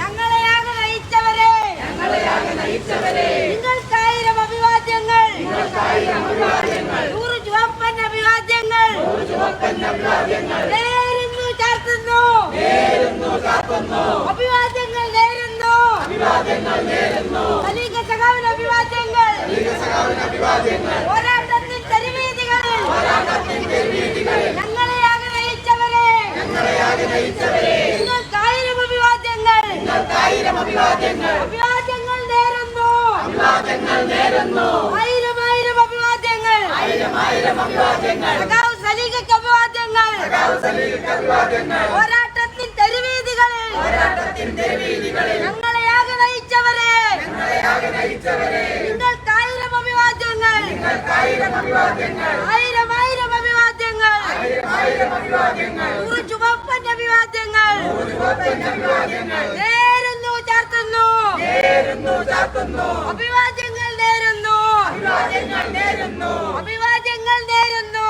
ഞങ്ങളെയാകെ നയിച്ചവരെ. നിങ്ങൾക്കായിരം അഭിവാദ്യങ്ങൾ. നൂറ് ചുവപ്പൻ അഭിവാദ്യങ്ങൾ. നേരുന്നു ചാർത്തുന്നു. അഭിവാദ്യങ്ങൾ നേരുന്നു. സലീഖ സഖാവിന് അഭിവാദ്യങ്ങൾ പോരാട്ടത്തിൽ തെരുവീതികളിൽ ഞങ്ങളെയാകെ നയിച്ചവരെ നിങ്ങൾക്കായിരം അഭിവാദ്യങ്ങൾ. അഭിവാദ്യങ്ങൾ. നേരുന്നു. ആയിരം ആയിരം അഭിവാദ്യങ്ങൾ. സഖാവ് സലീഖയ്ക്ക് അഭിവാദ്യങ്ങൾ. പോരാട്ടത്തിൻ തെരുവീതികളിൽ. ഞങ്ങളെയാകെ നയിച്ചവരെ നിങ്ങൾക്കായിരം അഭിവാദ്യങ്ങൾ ആയിരം ആയിരം അഭിവാദ്യങ്ങൾ നൂറ് ചുവപ്പൻ അഭിവാദ്യങ്ങൾ നേരുന്നു ചാർത്തുന്നു അഭിവാദ്യങ്ങൾ നേരുന്നു. അഭിവാദ്യങ്ങൾ നേരുന്നു.